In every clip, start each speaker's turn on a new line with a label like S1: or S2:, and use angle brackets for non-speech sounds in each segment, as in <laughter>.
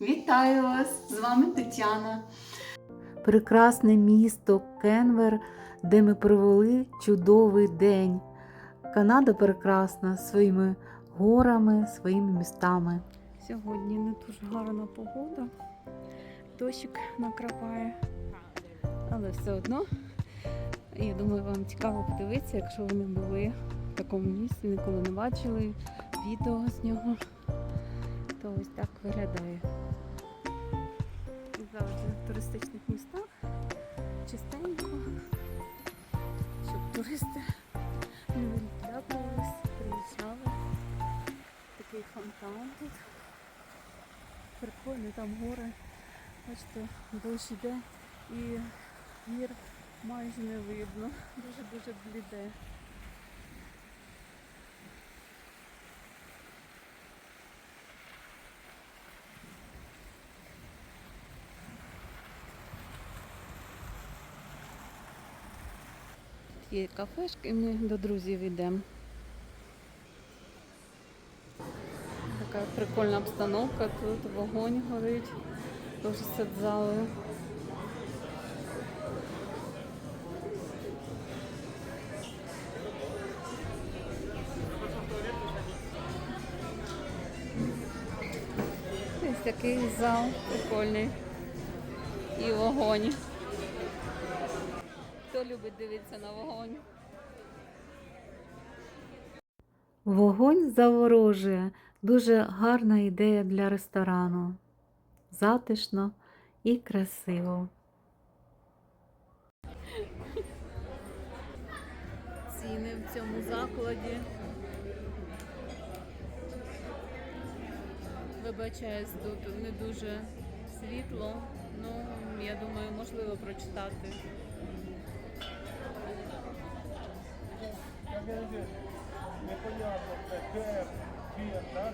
S1: Вітаю вас! З вами Тетяна.
S2: прекрасне місто Кенвер, де ми провели чудовий день. Канада прекрасна своїми горами, своїми містами.
S1: Сьогодні не дуже гарна погода. Дощик накрапає. Але все одно, я думаю, вам цікаво подивитися, якщо ви не були в такому місці, ніколи не бачили відео з нього, то ось так виглядає. Туристичних містах чистенько, щоб туристи не відлякувались, приїжджали. Такий фонтан тут. Прикольно, там гори. Бачите, дощ іде і гір майже не видно. Дуже-дуже бліде. Є кафешки, ми до друзів йдемо. Така прикольна обстановка, тут вогонь горить, дуже садзали. Ось такий зал прикольний. І вогонь. Любить дивитися на вогонь?
S2: Вогонь заворожує. Дуже гарна ідея для ресторану. Затишно і красиво.
S1: ціни в цьому закладі. Вибачаюсь, тут не дуже світло, ну я думаю, можливо прочитати.
S3: Непонятно, це КФ, фір, так?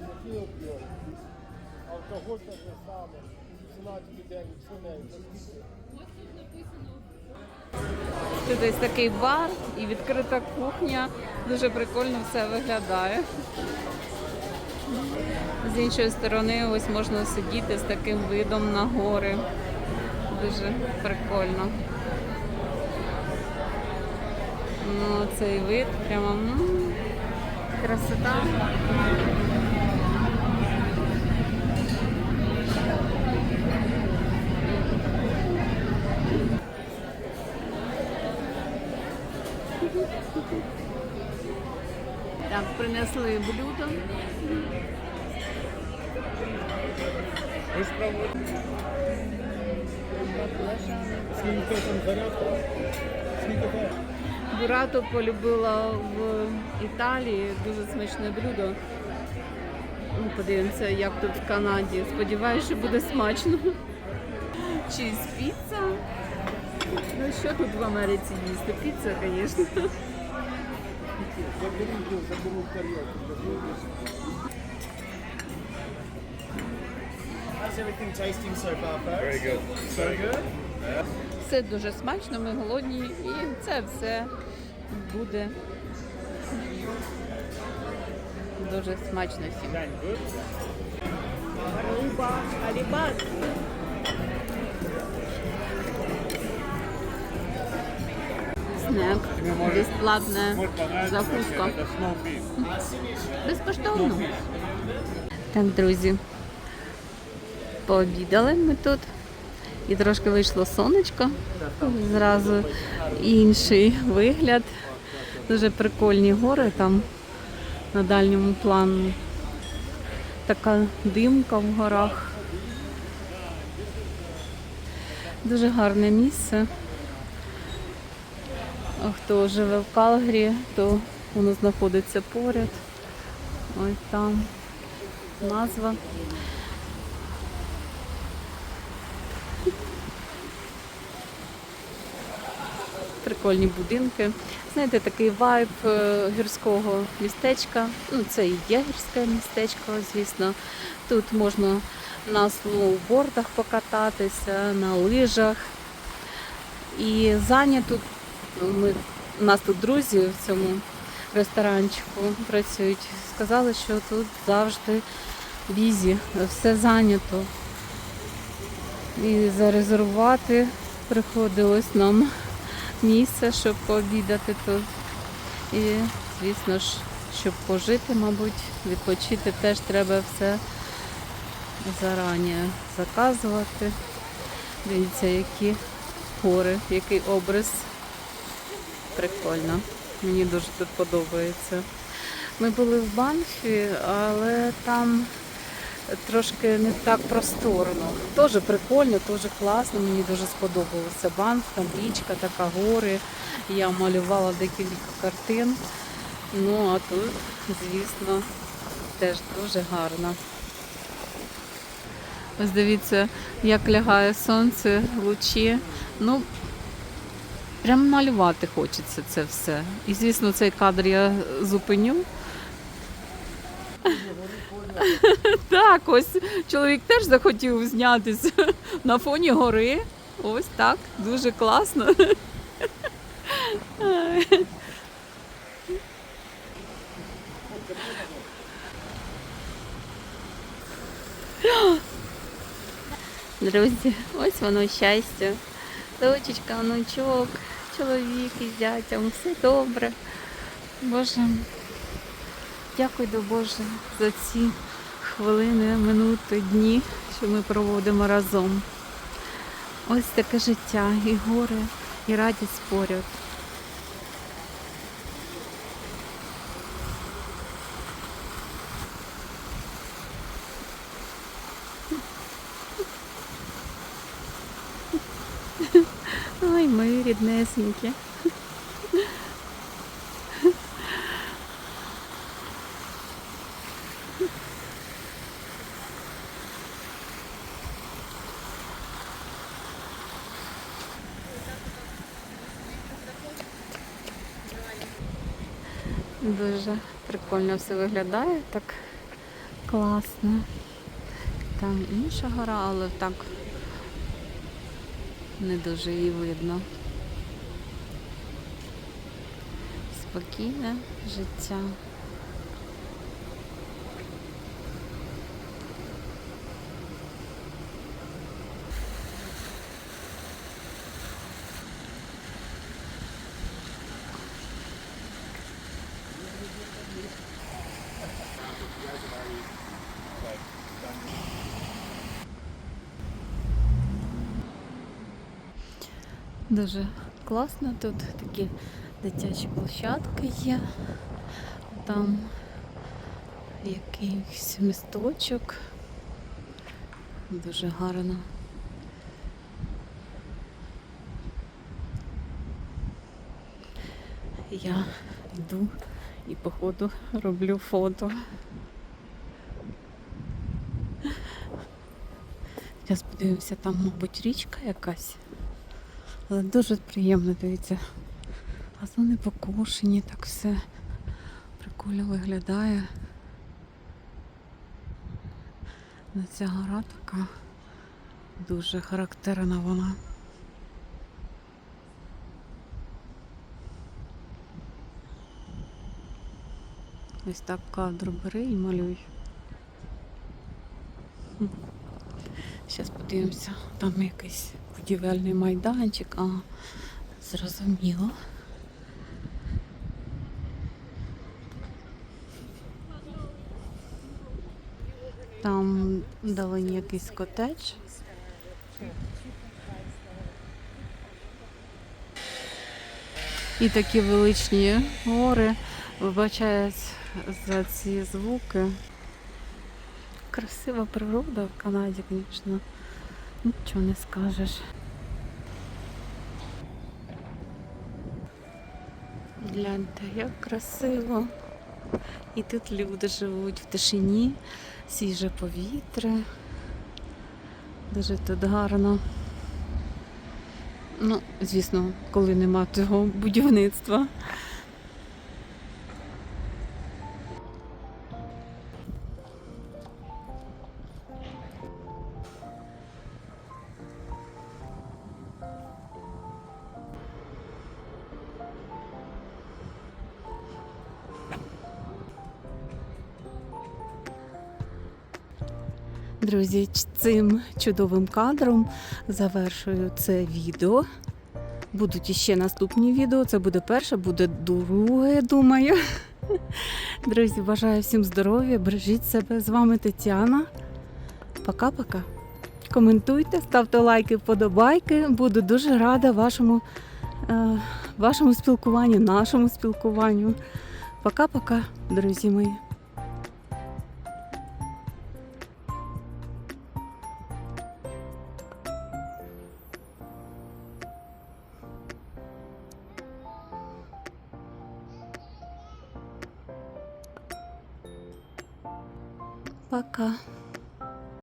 S3: Які опіоїди? Алкоголь те ж саме. 17 день, свиней.
S1: Тут ось такий бар і відкрита кухня. Дуже прикольно все виглядає. З іншої сторони, ось можна сидіти з таким видом на гори. Дуже прикольно. Ну, цей вид прямо м, красота. Так, принесли блюдо.
S3: Скільки там зарядка? Скільки?
S1: Бурато полюбила в Італії дуже смачне блюдо. Ну, подивимося, як тут в Канаді. Сподіваюся, що буде смачно. Чіз піца. Ну що тут в Америці їсти? Піца, звісно.
S4: How's everything tasting so far, folks? Very good. So good?
S1: Все дуже смачно, ми голодні і це все буде дуже смачно всім.
S4: good.
S1: Снек, безплатна закуска. Безкоштовно. Так, друзі. Пообідали ми тут. І трошки вийшло сонечко. Зразу інший вигляд. Дуже прикольні гори там на дальньому плану. Така димка в горах. Дуже гарне місце. А Хто живе в Калгарі, то воно знаходиться поряд. Ось там назва. Прикольні будинки. Знаєте, такий вайб е, гірського містечка. Ну, це і є гірське містечко, звісно. Тут можна на сноубордах покататися, на лижах. І Заня тут, ми, у нас тут друзі в цьому ресторанчику працюють. Сказали, що тут завжди бізі, все зайнято. І зарезервувати приходилось нам місце, щоб пообідати тут. І, звісно ж, щоб пожити, мабуть, відпочити теж треба все зарані заказувати. Дивіться, які гори, який образ. Прикольно. Мені дуже тут подобається. Ми були в Банфі, але там трошки не так просторно. Теж прикольно, теж класно. Мені дуже сподобалося Банф, там річка, така гори. Я малювала декілька картин. Ну а тут, звісно, теж дуже гарно. Ось дивіться, як лягає сонце, лучі. Ну, прям малювати хочеться це все. І, звісно, цей кадр я зупиню. <laughs> Так, ось чоловік теж захотів знятися на фоні гори. Ось так, дуже класно. Друзі, ось воно щастя. Дочечка, онучок, чоловік із зятям, все добре. Боже, дякую до Боже за ці хвилини, минути, дні, що ми проводимо разом. Ось таке життя, і горе, і радість поряд. Ой, мої ріднесенькі. Дуже прикольно все виглядає, так класно. Там інша гора, але так не дуже її видно. Спокійне життя. Дуже класно. Тут такі дитячі площадки є. Там якийсь місточок. Дуже гарно. Я йду і походу роблю фото. Зараз подивимося, там, мабуть, річка якась. Але дуже приємно, дивіться. Газони покошені, так все прикольно виглядає. Ну, Ця гора така дуже характерна вона. Ось так кадр бери і малюй. Зараз подивимося, там якийсь будівельний майданчик, а зрозуміло. Там вдалині якийсь котедж. І такі величні гори. Вибачаюсь за ці звуки. Красива природа в Канаді, звісно. Нічого не скажеш. Гляньте, як красиво. І тут люди живуть в тишині, свіже повітря. Дуже тут гарно. Ну, звісно, коли нема цього будівництва. Друзі, цим чудовим кадром завершую це відео. Будуть іще наступні відео. Це буде перше, буде друге, думаю. <laughs> Друзі, бажаю всім здоров'я, бережіть себе. З вами Тетяна. Пока-пока. Коментуйте, ставте лайки, вподобайки. Буду дуже рада вашому, е, вашому спілкуванню, нашому спілкуванню. Пока-пока, друзі мої.